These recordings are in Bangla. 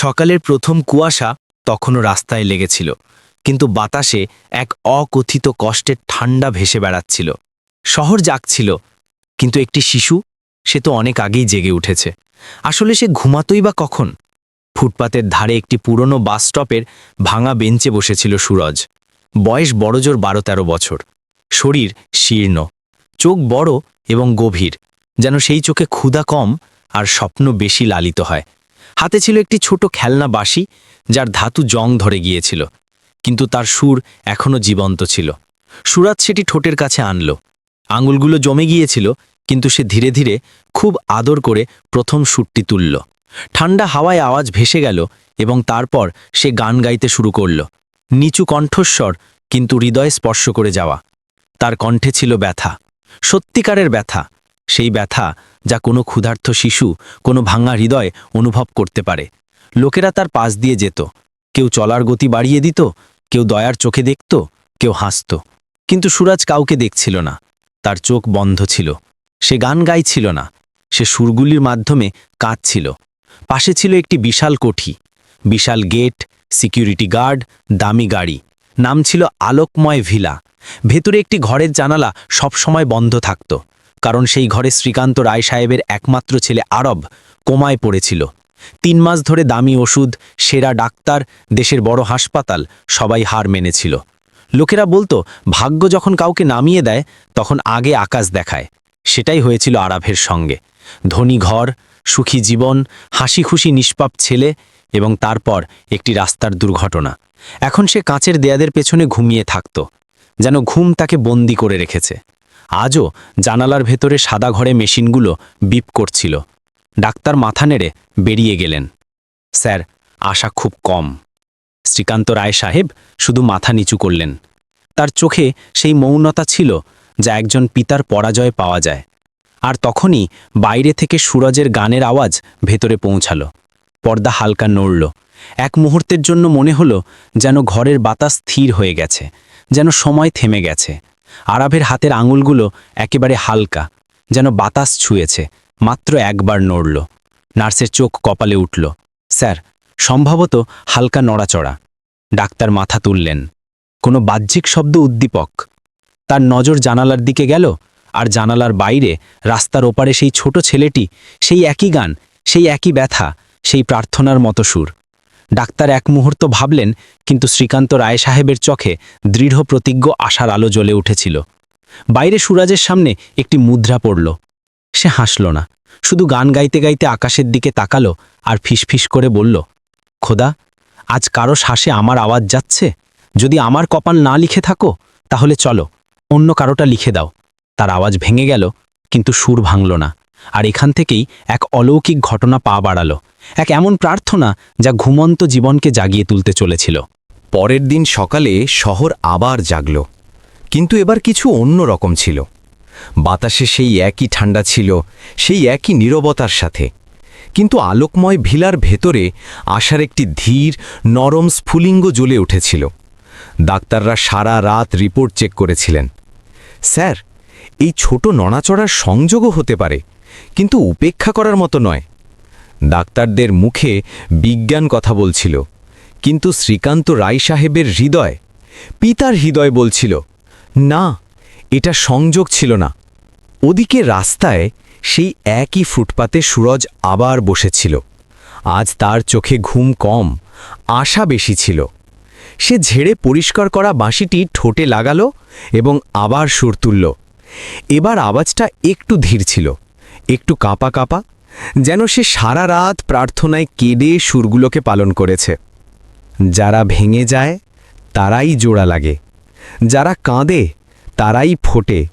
সকালের প্রথম কুয়াশা তখনও রাস্তায় লেগেছিল, কিন্তু বাতাসে এক অকথিত কষ্টের ঠান্ডা ভেসে বেড়াচ্ছিল। শহর জাগছিল, কিন্তু একটি শিশু, সে তো অনেক আগেই জেগে উঠেছে। আসলে সে ঘুমাতই বা কখন? ফুটপাতের ধারে একটি পুরনো বাস স্টপের ভাঙা বেঞ্চে বসেছিল সুরজ। বয়স বড়জোর বারো তেরো বছর। শরীর শীর্ণ, চোখ বড় এবং গভীর, যেন সেই চোখে ক্ষুধা কম আর স্বপ্ন বেশি লালিত হয়। হাতে ছিল একটি ছোট খেলনা বাঁশি, যার ধাতু জং ধরে গিয়েছিল, কিন্তু তার সুর এখনও জীবন্ত ছিল। সুরাত সেটি ঠোঁটের কাছে আনল। আঙুলগুলো জমে গিয়েছিল, কিন্তু সে ধীরে ধীরে খুব আদর করে প্রথম সুরটি তুলল। ঠান্ডা হাওয়ায় আওয়াজ ভেসে গেল এবং তারপর সে গান গাইতে শুরু করল। নিচু কণ্ঠস্বর, কিন্তু হৃদয় স্পর্শ করে যাওয়া। তার কণ্ঠে ছিল ব্যথা। সত্যিকারের ব্যথা। সেই ব্যথা যা কোনো ক্ষুধার্থ শিশু, কোনো ভাঙা হৃদয় অনুভব করতে পারে। লোকেরা তার পাশ দিয়ে যেত। কেউ চলার গতি বাড়িয়ে দিত, কেউ দয়ার চোখে দেখত, কেউ হাসত। কিন্তু সুরাজ কাউকে দেখছিল না। তার চোখ বন্ধ ছিল। সে গান গাইছিল না। সে সুরগুলির মাধ্যমে কাঁদছিল। পাশে ছিল একটি বিশাল কোঠি। বিশাল গেট, সিকিউরিটি গার্ড, দামি গাড়ি। নাম ছিল আলোকময় ভিলা। ভেতরে একটি ঘরের জানালা সবসময় বন্ধ থাকত। কারণ সেই ঘরে শ্রীকান্ত রায় সাহেবের একমাত্র ছেলে আরব কোমায় পড়েছিল। তিন মাস ধরে দামি ওষুধ, সেরা ডাক্তার, দেশের বড় হাসপাতাল, সবাই হার মেনেছিল। লোকেরা বলতো, ভাগ্য যখন কাউকে নামিয়ে দেয়, তখন আগে আকাশ দেখায়। সেটাই হয়েছিল আরাভের সঙ্গে। ধনী ঘর, সুখী জীবন হাসি খুশি নিষ্পাপ ছেলে এবং তারপর একটি রাস্তার দুর্ঘটনা। এখন সে কাঁচের দেয়াদের পেছনে ঘুমিয়ে থাকত, যেন ঘুম তাকে বন্দি করে রেখেছে। আজও জানালার ভেতরে সাদা ঘরে মেশিনগুলো বিপ করছিল। ডাক্তার মাথা নেড়ে বেরিয়ে গেলেন। স্যার, আশা খুব কম। শ্রীকান্ত রায় সাহেব শুধু মাথা নিচু করলেন। তার চোখে সেই মৌনতা ছিল যা একজন পিতার পরাজয় পাওয়া যায়। আর তখনই বাইরে থেকে সুরজের গানের আওয়াজ ভেতরে পৌঁছালো। পর্দা হালকা নড়ল। এক মুহূর্তের জন্য মনে হলো যেন ঘরের বাতাস স্থির হয়ে গেছে, যেন সময় থেমে গেছে। আরাভের হাতের আঙুলগুলো একেবারে হালকা, যেন বাতাস ছুঁয়েছে, মাত্র একবার নড়ল। নার্সের চোখ কপালে উঠল, স্যার, সম্ভবত হালকা নড়াচড়া। ডাক্তার মাথা তুললেন, কোনো বাহ্যিক শব্দ, উদ্দীপক? তার নজর জানালার দিকে গেল, আর জানালার বাইরে, রাস্তার ওপারে সেই ছোট ছেলেটি, সেই একই গান, সেই একই ব্যথা, সেই প্রার্থনার মতো সুর। ডাক্তার এক মুহূর্ত ভাবলেন, কিন্তু শ্রীকান্ত রায় সাহেবের চোখে দৃঢ় প্রতিজ্ঞ আশার আলো জ্বলে উঠেছিল। বাইরে সুরাজের সামনে একটি মুদ্রা পড়ল। সে হাসল না, শুধু গান গাইতে গাইতে আকাশের দিকে তাকালো আর ফিসফিস করে বলল, খোদা, আজ কারও শ্বাসে আমার আওয়াজ যাচ্ছে? যদি আমার কপাল না লিখে থাকো, তাহলে চলো, অন্য কারোটা লিখে দাও। তার আওয়াজ ভেঙে গেল, কিন্তু সুর ভাঙল না, আর এখান থেকেই এক অলৌকিক ঘটনা পা বাড়ালো। এক এমন প্রার্থনা যা ঘুমন্ত জীবনকে জাগিয়ে তুলতে চলেছিল। পরের দিন সকালে শহর আবার জাগল, কিন্তু এবার কিছু অন্য রকম ছিল। বাতাসে সেই একই ঠান্ডা ছিল, সেই একই নীরবতার সাথে। কিন্তু আলোকময় ভিলার ভেতরে আসার একটি ধীর, নরম স্ফুলিঙ্গ জ্বলে উঠেছিল। ডাক্তাররা সারা রাত রিপোর্ট চেক করেছিলেন। স্যার, এই ছোট নড়াচড়ার সংযোগও হতে পারে, কিন্তু উপেক্ষা করার মতো নয়। ডাক্তারদের মুখে বিজ্ঞান কথা বলছিল। কিন্তু শ্রীকান্ত রায় সাহেবের হৃদয়, পিতার হৃদয় বলছিল, না, এটা সংযোগ ছিল না। ওদিকে রাস্তায় সেই একই ফুটপাতে সুরজ আবার বসেছিল। আজ তার চোখে ঘুম কম, আশা বেশি ছিল। সে ঝেড়ে পরিষ্কার করা বাঁশিটি ঠোঁটে লাগালো এবং আবার সুর তুলল। এবার আওয়াজটা একটু ধীর ছিল, একটু কাঁপা কাঁপা যেন সে সারা রাত প্রার্থনায় কেঁদে সুরগুলোকে পালন করেছে। যারা ভেঙে যায়, তারাই জোড়া লাগে। যারা কাঁদে, তারাই ফোটে।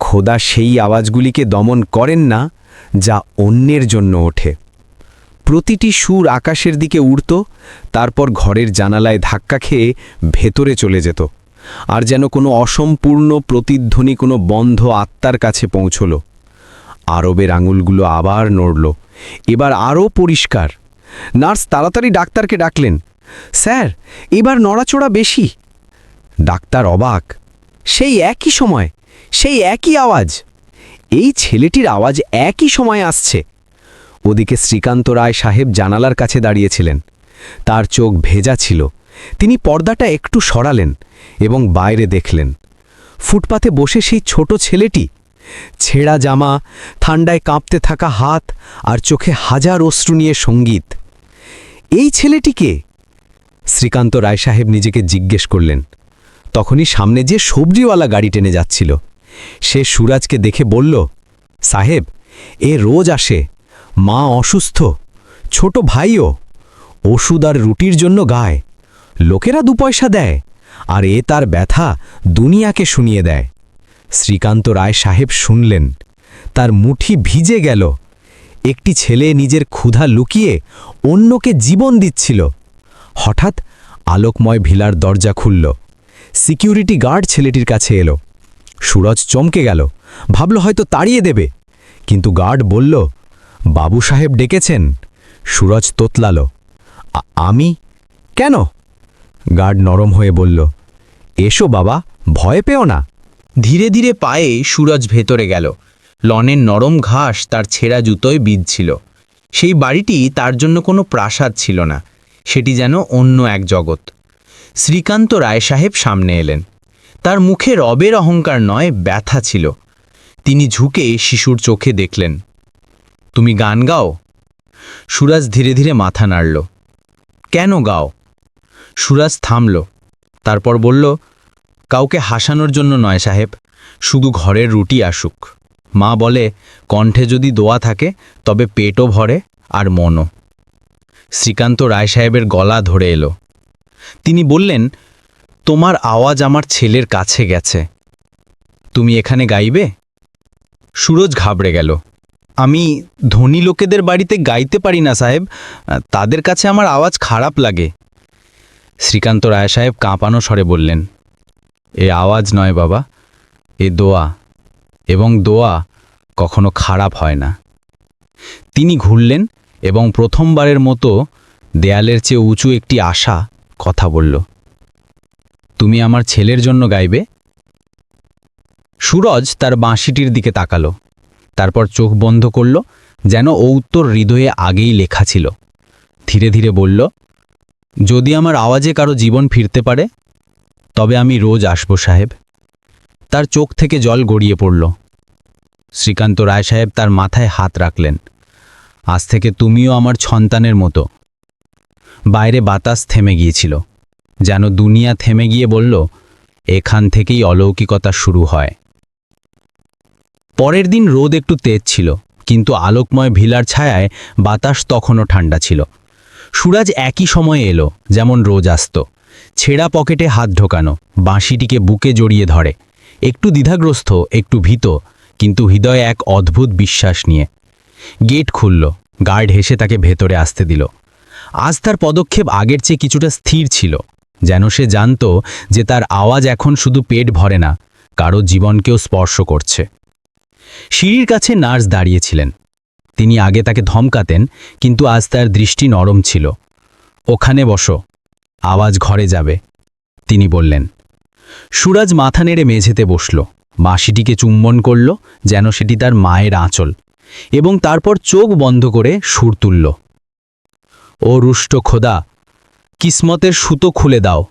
খোদা সেই আওয়াজগুলিকে দমন করেন না, যা অন্যের জন্য ওঠে। প্রতিটি সুর আকাশের দিকে উড়ত, তারপর ঘরের জানালায় ধাক্কা খেয়ে ভেতরে চলে যেত। আর যেন কোনো অসম্পূর্ণ প্রতিধ্বনি কোনো বন্ধ আত্মার কাছে পৌঁছল। আরবের আঙুলগুলো আবার নড়ল। এবার আরও পরিষ্কার। নার্স তাড়াতাড়ি ডাক্তারকে ডাকলেন, স্যার, এবার নড়াচড়া বেশি। ডাক্তার অবাক, সেই একই সময়, সেই একই আওয়াজ। এই ছেলেটির আওয়াজ একই সময় আসছে। ওদিকে শ্রীকান্ত রায় সাহেব জানালার কাছে দাঁড়িয়েছিলেন। তার চোখ ভেজা ছিল। তিনি পর্দাটা একটু সরালেন এবং বাইরে দেখলেন। ফুটপাতে বসে সেই ছোট ছেলেটি ছেঁড়া জামা ঠান্ডায় কাঁপতে থাকা হাত আর চোখে হাজার অশ্রু নিয়ে সংগীত। এই ছেলেটিকে শ্রীকান্ত রায় সাহেব নিজেকে জিজ্ঞেস করলেন। তখনই সামনে যে সবজিওয়ালা গাড়ি টেনে যাচ্ছিল, সে সুরাজকে দেখে বলল, সাহেব, এ রোজ আসে। মা অসুস্থ, ছোট ভাইও। ওষুধ আর রুটির জন্য গায়। লোকেরা দু পয়সা দেয়, আর এ তার ব্যথা দুনিয়াকে শুনিয়ে দেয়। শ্রীকান্ত রায় সাহেব শুনলেন। তার মুঠি ভিজে গেল। একটি ছেলে নিজের ক্ষুধা লুকিয়ে অন্যকে জীবন দিচ্ছিল। হঠাৎ আলোকময় ভিলার দরজা খুলল। সিকিউরিটি গার্ড ছেলেটির কাছে এলো। সুরজ চমকে গেল। ভাবল হয়তো তাড়িয়ে দেবে। কিন্তু গার্ড বলল, বাবু সাহেব ডেকেছেন। সুরজ তোতলাল আমি? কেন? গার্ড নরম হয়ে বলল, এসো বাবা, ভয় পেও না। ধীরে ধীরে পায়ে সুরজ ভেতরে গেল। লনের নরম ঘাস তার ছেঁড়া জুতোয় বিঁধছিল। সেই বাড়িটি তার জন্য কোনো প্রাসাদ ছিল না, সেটি যেন অন্য এক জগৎ। শ্রীকান্ত রায় সাহেব সামনে এলেন। তার মুখে রবের অহংকার নয়, ব্যথা ছিল। তিনি ঝুঁকে শিশুর চোখে দেখলেন। তুমি গান গাও? সুরাজ ধীরে ধীরে মাথা নাড়ল। কেন গাও? সুরাজ থামল। তারপর বলল কাউকে হাসানোর জন্য নয়, সাহেব। শুধু ঘরের রুটি আসুক। মা বলে, কণ্ঠে যদি দোয়া থাকে, তবে পেটও ভরে আর মনও। শ্রীকান্ত রায় সাহেবের গলা ধরে এলো। তিনি বললেন, তোমার আওয়াজ আমার ছেলের কাছে গেছে। তুমি এখানে গাইবে? সুরজ ঘাবড়ে গেল। আমি ধনী লোকেদের বাড়িতে গাইতে পারি না, সাহেব। তাদের কাছে আমার আওয়াজ খারাপ লাগে। শ্রীকান্ত রায় সাহেব কাঁপানো স্বরে বললেন এ আওয়াজ নয় বাবা, এ দোয়া। এবং দোয়া কখনো খারাপ হয় না। তিনি ঘুরলেন এবং প্রথমবারের মতো দেয়ালের চেয়ে উঁচু একটি আশা কথা বলল, তুমি আমার ছেলের জন্য গাইবে? সুরজ তার বাঁশিটির দিকে তাকালো, তারপর চোখ বন্ধ করল, যেন ও উত্তর হৃদয়ে আগেই লেখা ছিল। ধীরে ধীরে বলল, যদি আমার আওয়াজে কারও জীবন ফিরতে পারে তবে আমি রোজ আসব, সাহেব। তার চোখ থেকে জল গড়িয়ে পড়ল। শ্রীকান্ত রায় সাহেব তার মাথায় হাত রাখলেন। আজ থেকে তুমিও আমার সন্তানের মতো। বাইরে বাতাস থেমে গিয়েছিল। যেন দুনিয়া থেমে গিয়ে বলল, এখান থেকেই অলৌকিকতা শুরু হয়। পরের দিন রোদ একটু তেজ ছিল, কিন্তু আলোকময় ভিলার ছায়ায় বাতাস তখনও ঠান্ডা ছিল। সুরাজ একই সময়ে এলো, যেমন রোজ আসত। ছেঁড়া পকেটে হাত ঢোকানো, বাঁশিটিকে বুকে জড়িয়ে ধরে। একটু দ্বিধাগ্রস্ত, একটু ভীত, কিন্তু হৃদয়ে এক অদ্ভুত বিশ্বাস নিয়ে। গেট খুলল, গার্ড হেসে তাকে ভেতরে আসতে দিল। আজ তার পদক্ষেপ আগের চেয়ে কিছুটা স্থির ছিল, যেন সে জানত যে তার আওয়াজ এখন শুধু পেট ভরে না, কারও জীবনকেও স্পর্শ করছে। সিঁড়ির কাছে নার্স দাঁড়িয়েছিলেন। তিনি আগে তাকে ধমকাতেন, কিন্তু আজ তার দৃষ্টি নরম ছিল। ওখানে বসো আওয়াজ ঘরে যাবে। তিনি বললেন, সুরাজ মাথা নেড়ে মেঝেতে বসল। বাঁশিটিকে চুম্বন করল, যেন সেটি তার মায়ের আঁচল, এবং তারপর চোখ বন্ধ করে সুর তুলল। ও রুষ্ট খোদা, কিসমতের সুতো খুলে দাও।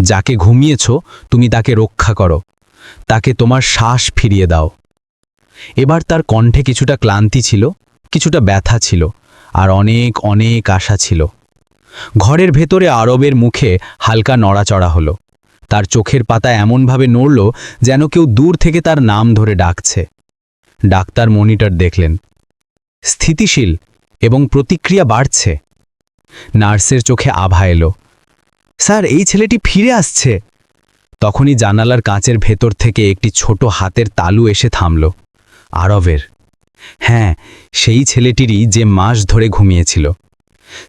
যাকে ঘুমিয়েছ, তুমি তাকে রক্ষা করো। তাকে তোমার শ্বাস ফিরিয়ে দাও। এবার তার কণ্ঠে কিছুটা ক্লান্তি ছিল, কিছুটা ব্যথা ছিল, আর অনেক অনেক আশা ছিল। ঘরের ভেতরে আরবের মুখে হালকা নড়াচড়া হলো। তার চোখের পাতা এমনভাবে নড়ল যেন কেউ দূর থেকে তার নাম ধরে ডাকছে। ডাক্তার মনিটর দেখলেন। স্থিতিশীল এবং প্রতিক্রিয়া বাড়ছে। নার্সের চোখে আভা এলো। স্যার, এই ছেলেটি ফিরে আসছে! তখনই জানালার কাঁচের ভেতর থেকে একটি ছোট হাতের তালু এসে থামল। আরবের। হ্যাঁ সেই ছেলেটিরই যে মাস ধরে ঘুমিয়েছিল।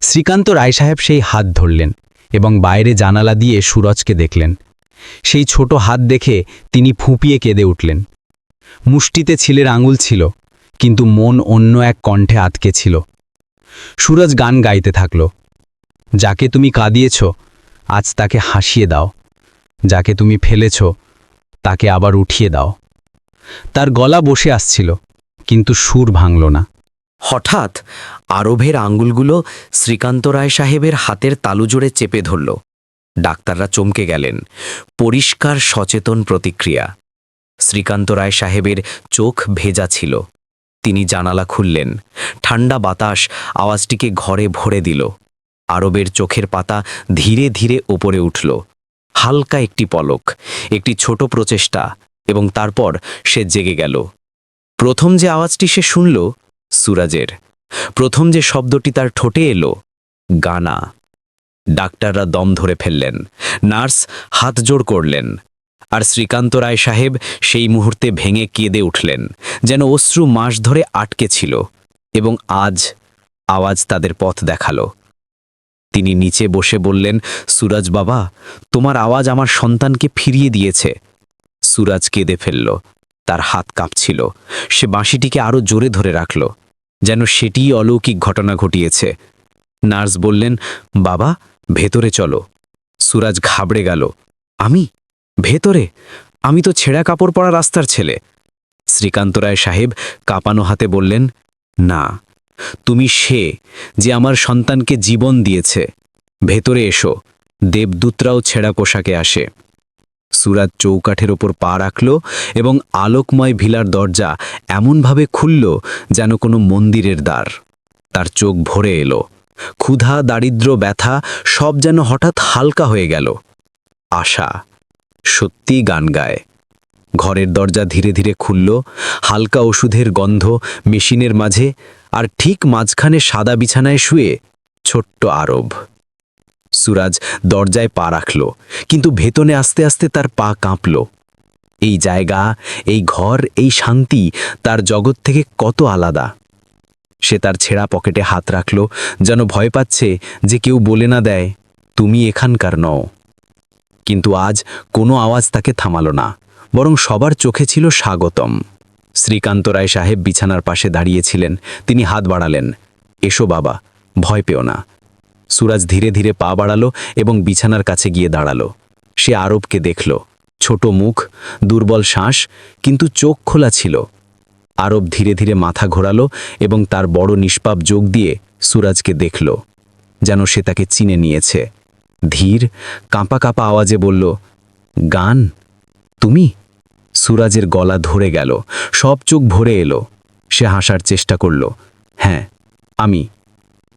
শ্রীকান্ত রায় সাহেব সেই হাত ধরলেন এবং বাইরে জানালা দিয়ে সুরজকে দেখলেন। সেই ছোট হাত দেখে তিনি ফুঁপিয়ে কেঁদে উঠলেন। মুষ্টিতে ছিলের আঙুল ছিল, কিন্তু মন অন্য এক কণ্ঠে আটকে ছিল। সুরজ গান গাইতে থাকল, যাকে তুমি কাঁদিয়েছ, আজ তাকে হাসিয়ে দাও। যাকে তুমি ফেলেছ, তাকে আবার উঠিয়ে দাও। তার গলা বসে আসছিল, কিন্তু সুর ভাঙল না। হঠাৎ আরবের আঙ্গুলগুলো শ্রীকান্ত রায় সাহেবের হাতের তালু জোড়ে চেপে ধরল। ডাক্তাররা চমকে গেলেন। পরিষ্কার সচেতন প্রতিক্রিয়া। শ্রীকান্ত রায় সাহেবের চোখ ভেজা ছিল। তিনি জানালা খুললেন। ঠান্ডা বাতাস আওয়াজটিকে ঘরে ভরে দিল। আরবের চোখের পাতা ধীরে ধীরে ওপরে উঠল। হালকা একটি পলক, একটি ছোট প্রচেষ্টা, এবং তারপর সে জেগে গেল। প্রথম যে আওয়াজটি সে শুনল সুরাজের। প্রথম যে শব্দটি তার ঠোঁটে এলো, গানা। ডাক্তাররা দম ধরে ফেললেন, নার্স হাত জোড় করলেন, আর শ্রীকান্ত রায় সাহেব সেই মুহূর্তে ভেঙে কেঁদে উঠলেন, যেন অশ্রু মাস ধরে আটকে ছিল এবং আজ আওয়াজ তাদের পথ দেখাল। তিনি নিচে বসে বললেন, সুরাজ বাবা, তোমার আওয়াজ আমার সন্তানকে ফিরিয়ে দিয়েছে। সুরাজ কেঁদে ফেলল। তার হাত কাঁপছিল। সে বাঁশিটিকে আরও জোরে ধরে রাখল। যেন সেটিই অলৌকিক ঘটনা ঘটিয়েছে। নার্স বললেন, বাবা, ভেতরে চলো। সুরাজ ঘাবড়ে গেল। আমি? ভেতরে? আমি তো ছেঁড়া কাপড় পরা রাস্তার ছেলে। শ্রীকান্ত রায় সাহেব কাঁপানো হাতে বললেন, না, তুমি সে যে আমার সন্তানকে জীবন দিয়েছে। ভেতরে এসো। দেবদূতরাও ছেঁড়া পোশাকে আসে। সুরাজ চৌকাঠের ওপর পা রাখল এবং আলোকময় ভিলার দরজা এমনভাবে খুলল যেন কোনো মন্দিরের দ্বার। তার চোখ ভরে এলো। ক্ষুধা দারিদ্র ব্যথা সব যেন হঠাৎ হালকা হয়ে গেল। আশা সত্যি গান গায়। ঘরের দরজা ধীরে ধীরে খুলল। হালকা ওষুধের গন্ধ মেশিনের মাঝে আর ঠিক মাঝখানে সাদা বিছানায় শুয়ে ছোট্ট আরব। সুরাজ দরজায় পা রাখল, কিন্তু ভেতনে আস্তে আস্তে তার পা কাঁপল। এই জায়গা, এই ঘর, এই শান্তি তার জগৎ থেকে কত আলাদা। সে তার ছেঁড়া পকেটে হাত রাখল, যেন ভয় পাচ্ছে যে কেউ বলে না দেয়, তুমি এখানকার নও। কিন্তু আজ কোনো আওয়াজ তাকে থামালো না, বরং সবার চোখে ছিল স্বাগতম। শ্রীকান্ত রায় সাহেব বিছানার পাশে দাঁড়িয়েছিলেন, তিনি হাত বাড়ালেন, এসো বাবা, ভয় পেও না। সুরাজ ধীরে ধীরে পা বাড়ালো এবং বিছানার কাছে গিয়ে দাঁড়াল। সে আরবকে দেখল। ছোট মুখ, দুর্বল শ্বাস, কিন্তু চোখ খোলা ছিল। আরব ধীরে ধীরে মাথা ঘোরালো এবং তার বড় নিষ্পাপ যোগ দিয়ে সুরাজকে দেখল, যেন সে তাকে চিনে নিয়েছে। ধীর, কাঁপা কাঁপা আওয়াজে বলল, গান? তুমি? সুরাজের গলা ধরে গেল। সব চোখ ভরে এলো। সে হাসার চেষ্টা করল হ্যাঁ আমি।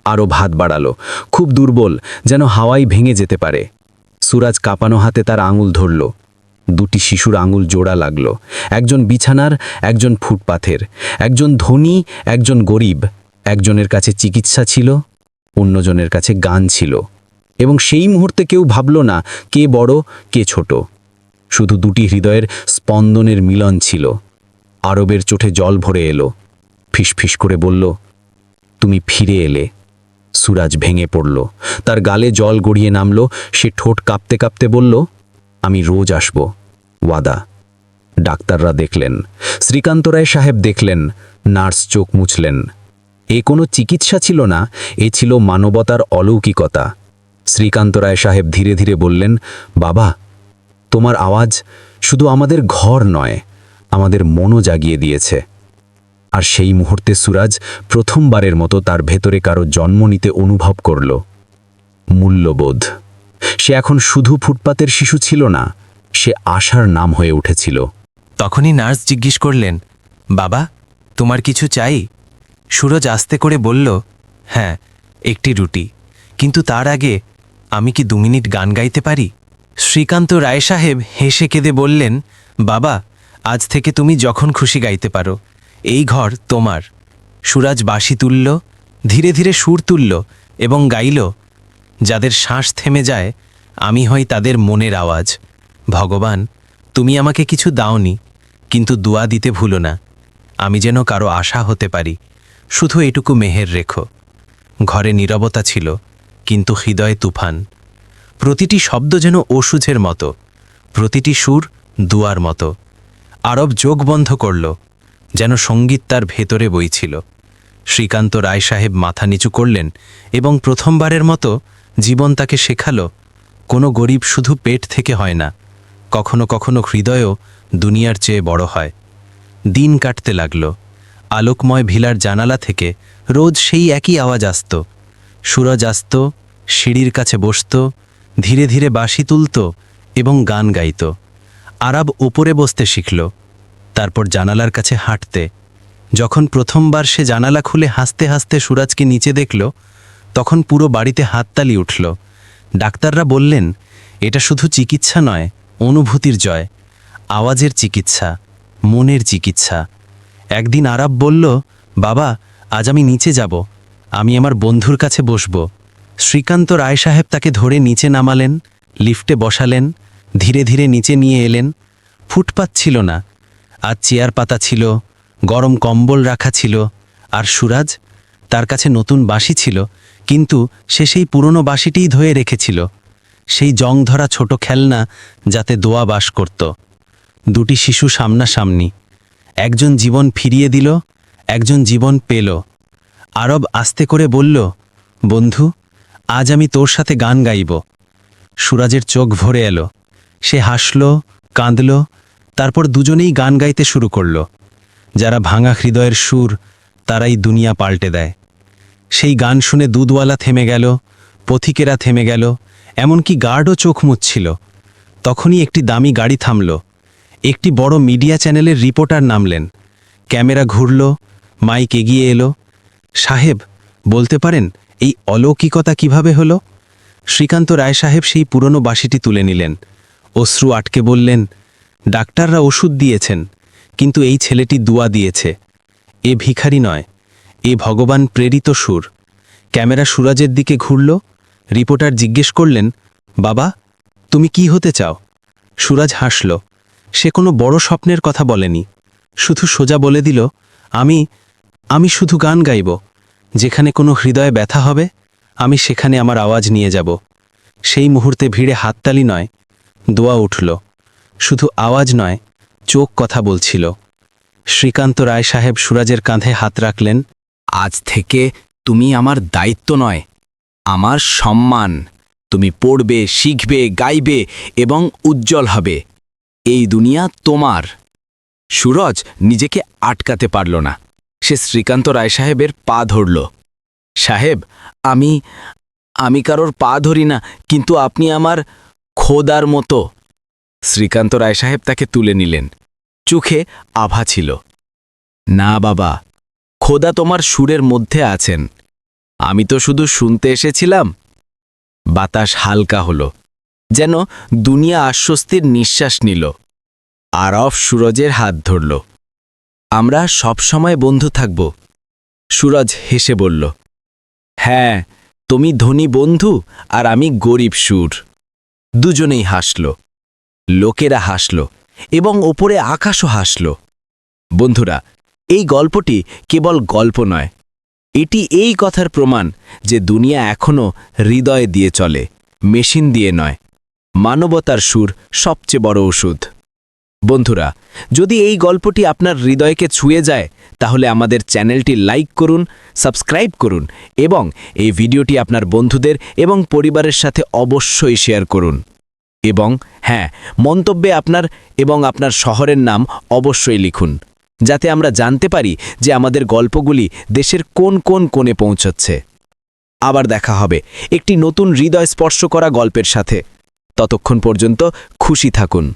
আরও ভাত বাড়ালো। খুব দুর্বল, যেন হাওয়াই ভেঙে যেতে পারে। সুরাজ কাঁপানো হাতে তার আঙুল ধরল। দুটি শিশুর আঙুল জোড়া লাগল। একজন বিছানার, একজন ফুটপাথের। একজন ধনী, একজন গরিব। একজনের কাছে চিকিৎসা ছিল, অন্যজনের কাছে গান ছিল। এবং সেই মুহূর্তে কেউ ভাবল না, কে বড়, কে ছোট। শুধু দুটি হৃদয়ের স্পন্দনের মিলন ছিল। আরবের চোখে জল ভরে এলো। ফিসফিস করে বলল, তুমি ফিরে এলে। সুরাজ ভেঙে পড়ল। তার গালে জল গড়িয়ে নামল। সে ঠোঁট কাঁপতে কাঁপতে বলল, আমি রোজ আসব। ওয়াদা। ডাক্তাররা দেখলেন। শ্রীকান্ত রায় সাহেব দেখলেন। নার্স চোখ মুছলেন। এ কোনো চিকিৎসা ছিল না, এ ছিল মানবতার অলৌকিকতা। শ্রীকান্ত রায় সাহেব ধীরে ধীরে বললেন, বাবা, তোমার আওয়াজ শুধু আমাদের ঘর নয়, আমাদের মনও জাগিয়ে দিয়েছে। আর সেই মুহূর্তে সুরাজ প্রথমবারের মতো তার ভেতরে কারও জন্ম নিতে অনুভব করল। মূল্যবোধ। সে এখন শুধু ফুটপাতের শিশু ছিল না, সে আশার নাম হয়ে উঠেছিল। তখনই নার্স জিজ্ঞেস করলেন, বাবা, তোমার কিছু চাই? সুরজ আস্তে করে বলল হ্যাঁ একটি রুটি। কিন্তু তার আগে আমি কি দু মিনিট গান গাইতে পারি? শ্রীকান্ত রায় সাহেব হেসে কেঁদে বললেন, বাবা, আজ থেকে তুমি যখন খুশি গাইতে পারো। এই ঘর তোমার। সুরাজ বাসি তুলল, ধীরে ধীরে সুর তুলল এবং গাইল, যাদের শ্বাস থেমে যায়, আমি হই তাদের মনের আওয়াজ। ভগবান, তুমি আমাকে কিছু দাওনি, কিন্তু দুয়া দিতে ভুলো না। আমি যেন কারও আশা হতে পারি। শুধু এটুকু মেহের রেখো। ঘরে নীরবতা ছিল, কিন্তু হৃদয়ে তুফান। প্রতিটি শব্দ যেন ওষুধের মতো। প্রতিটি সুর দুয়ার মতো। আরব যোগ বন্ধ করল যেন সংগীত তার ভেতরে বইছিল। শ্রীকান্ত রায় সাহেব মাথা নিচু করলেন এবং প্রথমবারের মতো জীবন তাকে শেখালো, কোনো গরিব শুধু পেট থেকে হয় না, কখনো কখনো হৃদয়ও দুনিয়ার চেয়ে বড় হয়। দিন কাটতে লাগল, আলোকময় ভিলার জানালা থেকে রোজ সেই একই আওয়াজ আসত, সুরজ আসত, সিঁড়ির কাছে বসত, ধীরে ধীরে বাঁশি তুলত এবং গান গাইত। আরব ওপরে বসতে শিখল তারপর জানালার কাছে হাঁটতে। যখন প্রথমবার সে জানালা খুলে হাসতে হাসতে সুরাজকে নিচে দেখল, তখন পুরো বাড়িতে হাততালি উঠল। ডাক্তাররা বললেন, এটা শুধু চিকিৎসা নয়, অনুভূতির জয়, আওয়াজের চিকিৎসা, মনের চিকিৎসা। একদিন আরাব বলল, বাবা, আজ আমি নিচে যাব, আমি আমার বন্ধুর কাছে বসব। শ্রীকান্ত রায় সাহেব তাকে ধরে নিচে নামালেন, লিফটে বসালেন, ধীরে ধীরে নিচে নিয়ে এলেন। ফুটপাত ছিল না আর চেয়ার পাতা ছিল, গরম কম্বল রাখা ছিল, আর সুরাজ তার কাছে নতুন বাঁশি ছিল, কিন্তু সে সেই পুরনো বাঁশিটিই ধয়ে রেখেছিল। সেই জং ধরা ছোট খেলনা যাতে দোয়া বাস করত। দুটি শিশু সামনাসামনি, একজন জীবন ফিরিয়ে দিল, একজন জীবন পেল। আরব আস্তে করে বলল, বন্ধু, আজ আমি তোর সাথে গান গাইব। সুরাজের চোখ ভরে এলো। সে হাসল, কাঁদল তারপর দুজনেই গান গাইতে শুরু করল। যারা ভাঙা হৃদয়ের সুর, তারাই দুনিয়া পাল্টে দেয়। সেই গান শুনে দুধওয়ালা থেমে গেল, পথিকেরা থেমে গেল, এমনকি গার্ডও চোখ মুচ্ছিল তখনই একটি দামি গাড়ি থামল। একটি বড় মিডিয়া চ্যানেলের রিপোর্টার নামলেন। ক্যামেরা ঘুরল, মাইক এগিয়ে এলো। সাহেব, বলতে পারেন এই অলৌকিকতা কীভাবে হলো? শ্রীকান্ত রায় সাহেব সেই পুরনো বাসিটি তুলে নিলেন। অশ্রু আটকে বললেন ডাক্তাররা ওষুধ দিয়েছেন, কিন্তু এই ছেলেটি দুয়া দিয়েছে। এ ভিখারি নয়, এ ভগবান প্রেরিত সুর। ক্যামেরা সুরাজের দিকে ঘুরল, রিপোর্টার জিজ্ঞেস করলেন, বাবা, তুমি কি হতে চাও? সুরাজ হাসল, সে কোনো বড় স্বপ্নের কথা বলেনি। শুধু সোজা বলে দিল, আমি আমি শুধু গান গাইব। যেখানে কোনো হৃদয়ে ব্যথা হবে, আমি সেখানে আমার আওয়াজ নিয়ে যাব। সেই মুহূর্তে ভিড়ে হাততালি নয়, দোয়া উঠল। শুধু আওয়াজ নয়, চোখ কথা বলছিল। শ্রীকান্ত রায় সাহেব সুরাজের কাঁধে হাত রাখলেন, আজ থেকে তুমি আমার দায়িত্ব নয়, আমার সম্মান। তুমি পড়বে, শিখবে, গাইবে এবং উজ্জ্বল হবে। এই দুনিয়া তোমার। সুরজ নিজেকে আটকাতে পারল না। সে শ্রীকান্ত রায় সাহেবের পা ধরল। সাহেব, আমি আমি কারোর পা ধরি না, কিন্তু আপনি আমার খোদার মতো শ্রীকান্ত রায় সাহেব তাকে তুলে নিলেন। চোখে আভা ছিল। না বাবা, খোদা তোমার সুরের মধ্যে আছেন। আমি তো শুধু শুনতে এসেছিলাম। বাতাস হালকা হল, যেন দুনিয়া আশ্বস্তির নিঃশ্বাস নিল। আরফ সুরজের হাত ধরল। আমরা সবসময় বন্ধু থাকব, সুরজ হেসে বলল। হ্যাঁ তুমি ধনী বন্ধু আর আমি গরিব সুর। দুজনেই হাসল। লোকেরা হাসল এবং ওপরে আকাশও হাসল। বন্ধুরা, এই গল্পটি কেবল গল্প নয়, এটি এই কথার প্রমাণ যে দুনিয়া এখনও হৃদয় দিয়ে চলে, মেশিন দিয়ে নয়, মানবতার সুর সবচেয়ে বড় ওষুধ। বন্ধুরা, যদি এই গল্পটি আপনার হৃদয়কে ছুঁয়ে যায়, তাহলে আমাদের চ্যানেলটি লাইক করুন, সাবস্ক্রাইব করুন এবং এই ভিডিওটি আপনার বন্ধুদের এবং পরিবারের সাথে অবশ্যই শেয়ার করুন। এবং হ্যাঁ মন্তব্যে আপনার এবং আপনার শহরের নাম অবশ্যই লিখুন, যাতে আমরা জানতে পারি যে আমাদের গল্পগুলি দেশের কোন কোন কোণে পৌঁছচ্ছে। আবার দেখা হবে একটি নতুন হৃদয় স্পর্শ করা গল্পের সাথে। ততক্ষণ পর্যন্ত খুশি থাকুন।